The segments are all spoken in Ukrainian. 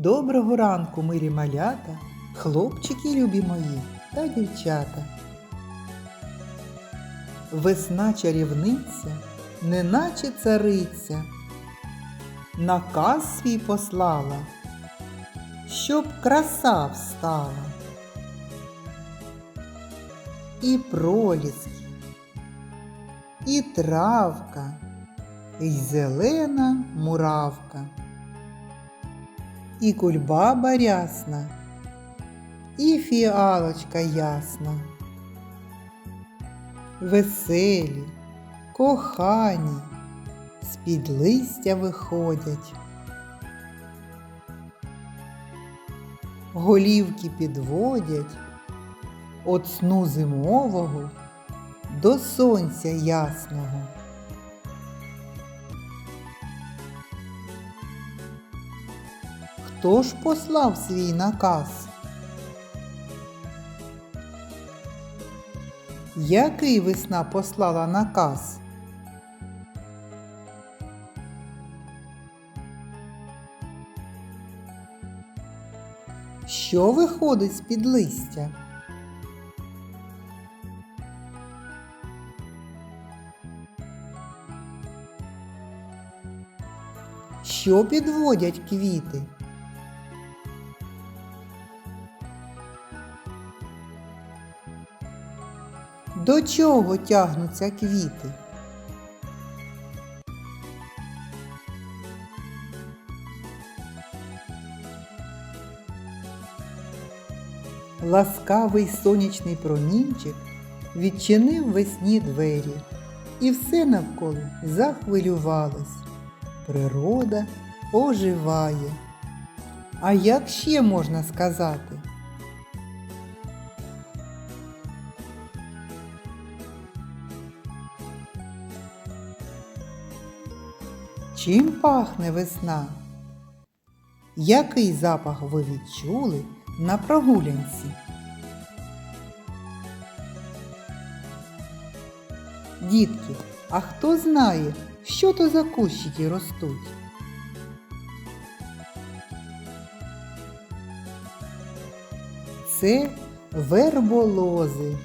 Доброго ранку, милі малята, хлопчики любі мої та дівчата. Весна чарівниця, неначе цариця, наказ свій послала, щоб краса встала. І проліски, і травка, і зелена муравка і кульбаба рясна, і фіалочка ясна. Веселі, кохані, з-під листя виходять. Голівки підводять от сну зимового до сонця ясного. Хто ж послав свій наказ? Який весна послала наказ? Що виходить з-під листя? Що підводять квіти? До чого тягнуться квіти? Ласкавий сонячний промінчик відчинив весні двері, і все навколо захвилювалось. Природа оживає. А як ще можна сказати? Чим пахне весна? Який запах ви відчули на прогулянці? Дітки, а хто знає, що то за кущики ростуть? Це верболози.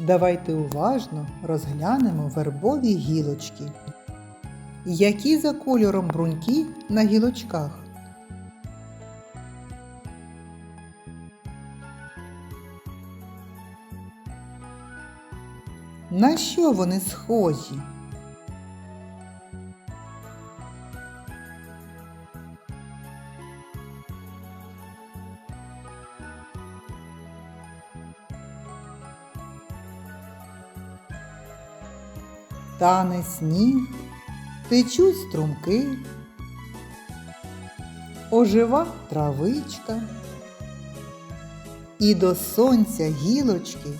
Давайте уважно розглянемо вербові гілочки. Які за кольором бруньки на гілочках? На що вони схожі? Тане сніг, течуть струмки, ожива травичка, і до сонця гілочки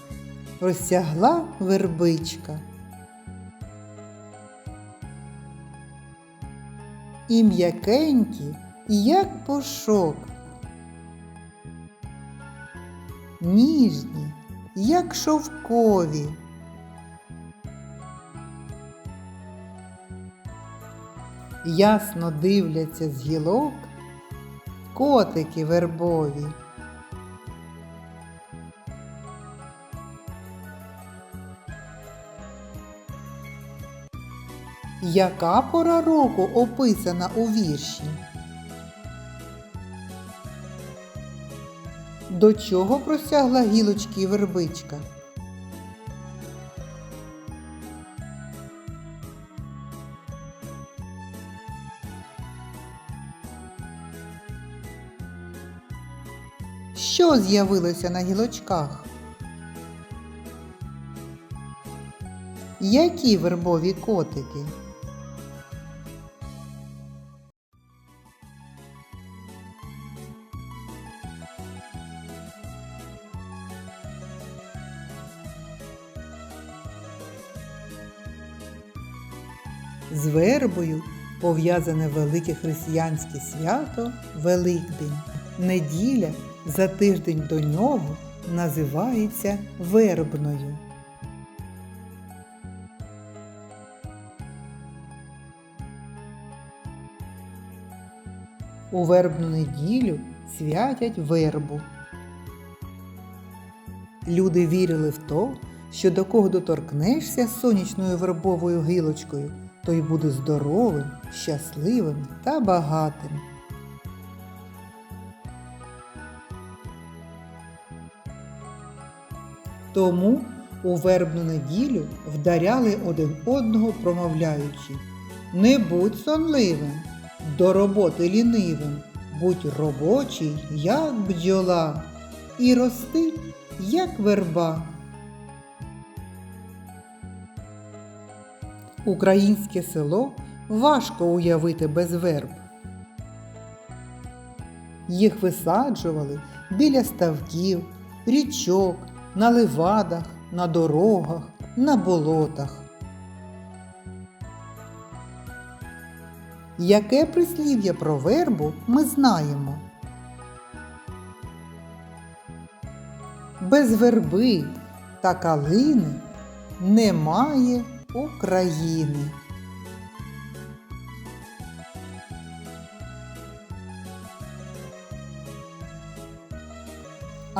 розсягла вербичка. І м'якенькі, як пушок, ніжні, як шовкові. Ясно дивляться з гілок котики вербові. Яка пора року описана у вірші? До чого просягла гілочки вербичка? Що з'явилося на гілочках? Які вербові котики? З вербою пов'язане велике християнське свято Великдень. Неділя за тиждень до нього називається вербною. у вербну неділю святять вербу. Люди вірили в то, що до кого доторкнешся сонячною вербовою гілочкою, той буде здоровим, щасливим та багатим. Тому у вербну неділю вдаряли один одного, промовляючи Не будь сонливим, до роботи лінивим, будь робочий, як бджола, і рости, як верба. Українське село важко уявити без верб. Їх висаджували біля ставків, річок, на ливадах, на дорогах, на болотах. Яке прислів'я про вербу ми знаємо? Без верби та калини немає України.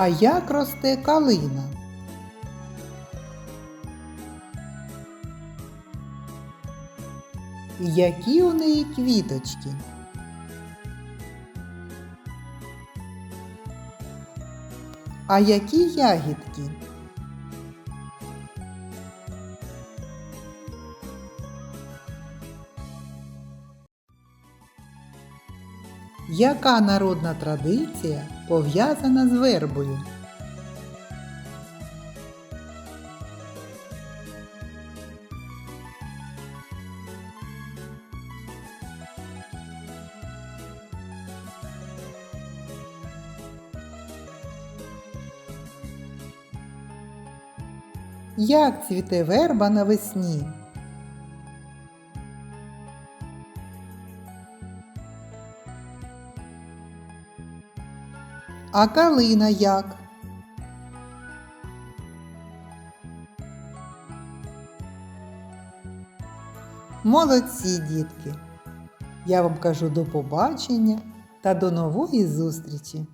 А як росте калина? Які у неї квіточки? А які ягідки? Яка народна традиція пов'язана з вербою? Як цвіте верба навесні? А калина як? Молодці, дітки! Я вам кажу до побачення та до нової зустрічі!